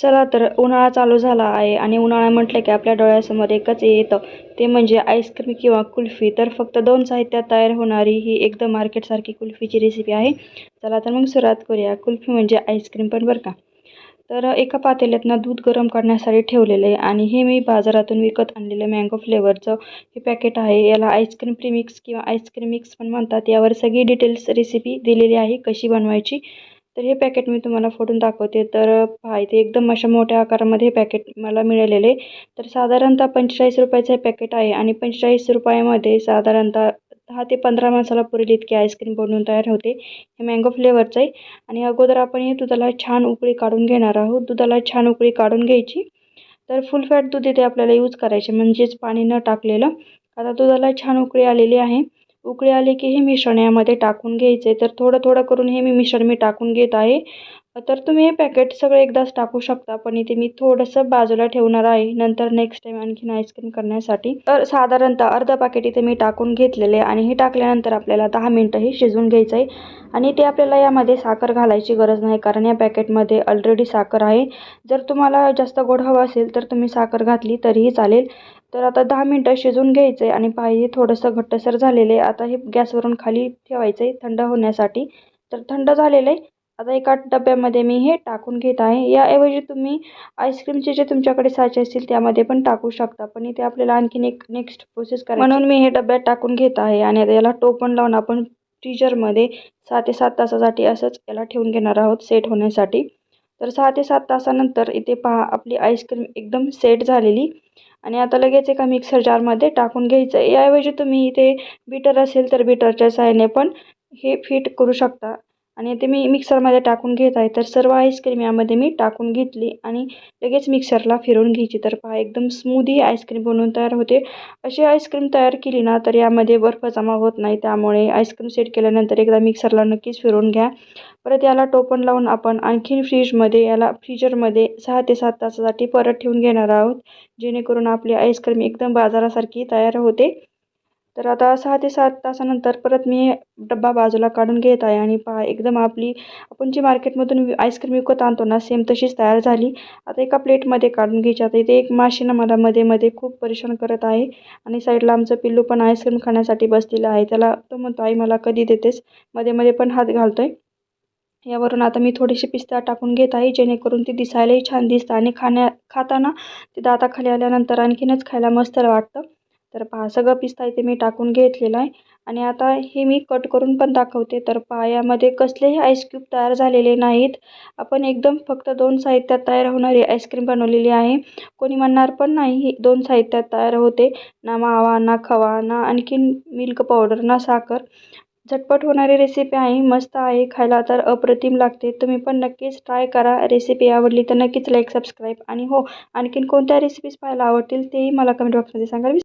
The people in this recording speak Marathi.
चला तर उन्हाळा चालू झाला आहे आणि उन्हाळा म्हटलं की आपल्या डोळ्यासमोर एकच येतं. ते म्हणजे आईस्क्रीम किंवा कुल्फी. तर फक्त दोन साहित्यात तयार होणारी ही एकदम मार्केटसारखी कुल्फीची रेसिपी आहे. चला तर मग सुरुवात करूया. कुल्फी म्हणजे आईस्क्रीम पण बरं का. तर एका पातेल्यात ना दूध गरम करण्यासाठी ठेवलेलं आहे आणि हे मी बाजारातून विकत आणलेलं मँगो फ्लेवरचं हे पॅकेट आहे. याला आईस्क्रीम प्रीमिक्स किंवा आईस्क्रीम मिक्स पण म्हणतात. यावर सगळी डिटेल्स रेसिपी दिलेली आहे कशी बनवायची. तर हे पॅकेट मी तुम्हाला फोडून दाखवते. तर पहा इथे एकदम अशा मोठ्या आकारामध्ये हे पॅकेट मला मिळालेले. तर साधारणतः पंचेचाळीस रुपयाचं हे पॅकेट आहे आणि पंचेचाळीस रुपयामध्ये साधारणतः दहा ते पंधरा माणसाला पुरेल इतकी आईस्क्रीम बनवून तयार होते. हे मँगो फ्लेवरचं आहे. आणि अगोदर आपण हे दुधाला छान उकळी काढून घेणार आहोत. दुधाला छान उकळी काढून घ्यायची. तर फुल फॅट दूध इथे आपल्याला यूज करायचे म्हणजेच पाणी न टाकलेलं. आता दुधाला छान उकळी आलेली आहे. उकळी आली की हे मिश्रण यामध्ये टाकून घ्यायचे. तर थोडं थोडं करून हे मी मिश्रण मी टाकून घेत आहे. तर तुम्ही हे पॅकेट सगळं एकदाच टाकू शकता पण इथे मी थोडंसं बाजूला ठेवणार आहे. नंतर नेक्स्ट टाईम आणखीन आईस्क्रीम करण्यासाठी. तर साधारणतः अर्ध पॅकेट इथे मी टाकून घेतलेले आणि हे टाकल्यानंतर आपल्याला दहा मिनटं हे शिजवून घ्यायचं आहे. आणि ते आपल्याला यामध्ये साखर घालायची गरज नाही कारण या पॅकेटमध्ये ऑलरेडी साखर आहे. जर तुम्हाला जास्त गोड हवं असेल तर तुम्ही साखर घातली तरीही चालेल. तर आता दहा मिनटं शिजवून घ्यायचं आहे आणि पाहिजे थोडंसं घट्टसर झालेले आहे. आता हे गॅसवरून खाली ठेवायचं आहे थंड होण्यासाठी. तर थंड झालेलं आहे. आता एका डब्यामध्ये मी हे टाकून घेत आहे. याऐवजी तुम्ही आईस्क्रीमचे जे तुमच्याकडे साचे असतील त्यामध्ये पण टाकू शकता. पण इथे आपल्याला आणखीन एक नेक्स्ट प्रोसेस करा म्हणून मी हे डब्यात टाकून घेत आहे आणि आता याला टोपण लावून आपण फ्रीजरमध्ये सहा ते सात तासासाठी असंच याला ठेवून घेणार आहोत सेट होण्यासाठी. तर सहा ते सात तासानंतर इथे पहा आपली आईस्क्रीम एकदम सेट झालेली. आणि आता लगेच एका मिक्सर जारमध्ये टाकून घ्यायचं. याऐवजी तुम्ही इथे बीटर असेल तर बीटरच्या सहाय्याने पण हे फिट करू शकता. आणि ते मी मिक्सरमध्ये टाकून घेत आहे. तर सर्व आईस्क्रीम यामध्ये मी टाकून घेतली आणि लगेच मिक्सरला फिरवून घ्यायची. तर पहा एकदम स्मूदी आईस्क्रीम बनवून तयार होते. अशी आईस्क्रीम तयार केली ना तर यामध्ये बर्फ जमा होत नाही. त्यामुळे आईस्क्रीम सेट केल्यानंतर एकदा मिक्सरला नक्कीच फिरवून घ्या. परत याला टोपण लावून आपण आणखीन फ्रीजमध्ये याला फ्रीजरमध्ये सहा ते सात तासासाठी परत ठेवून घेणार आहोत. जेणेकरून आपली आईस्क्रीम एकदम बाजारासारखी तयार होते. तर आता सहा ते सात तासानंतर परत मी डब्बा बाजूला काढून घेत आहे आणि पहा एकदम आपली आपण जी मार्केटमधून आईस्क्रीम विकत आणतो ना सेम तशीच तयार झाली. आता एका प्लेटमध्ये काढून घ्यायची. आता इथे एक माशीनं मला मध्ये मध्ये खूप परेशान करत आहे आणि साईडला आमचं पिल्लू पण आईस्क्रीम खाण्यासाठी बसलेलं आहे. त्याला तो म्हणतो आई मला कधी देतेस? मध्ये मध्ये पण हात घालतो आहे यावरून आता मी थोडीशी पिस्ता टाकून घेत आहे जेणेकरून ती दिसायलाही छान दिसतं आणि खाण्या खाताना ते दाताखाली आल्यानंतर आणखीनच खायला मस्त वाटतं. तर पहा सगळं पिस्ता इथे मी टाकून घेतलेला आहे. आणि आता हे मी कट करून पण दाखवते. तर पहा यामध्ये कसलेही आईस्क्यूब तयार झालेले नाहीत. आपण एकदम फक्त दोन साहित्यात तयार होणारी आईस्क्रीम बनवलेली आहे. कोणी म्हणणार पण नाही ही दोन साहित्यात तयार होते. ना मावा ना खवा ना आणखीन मिल्क पावडर ना साखर. झटपट होणारी रेसिपी आहे. मस्त आहे. खायला तर अप्रतिम लागते. तुम्ही पण नक्कीच ट्राय करा. रेसिपी आवडली तर नक्कीच लाईक सबस्क्राईब आणि हो आणखीन कोणत्या रेसिपीज पाहायला आवडतील तेही मला कमेंट बॉक्समध्ये सांगाल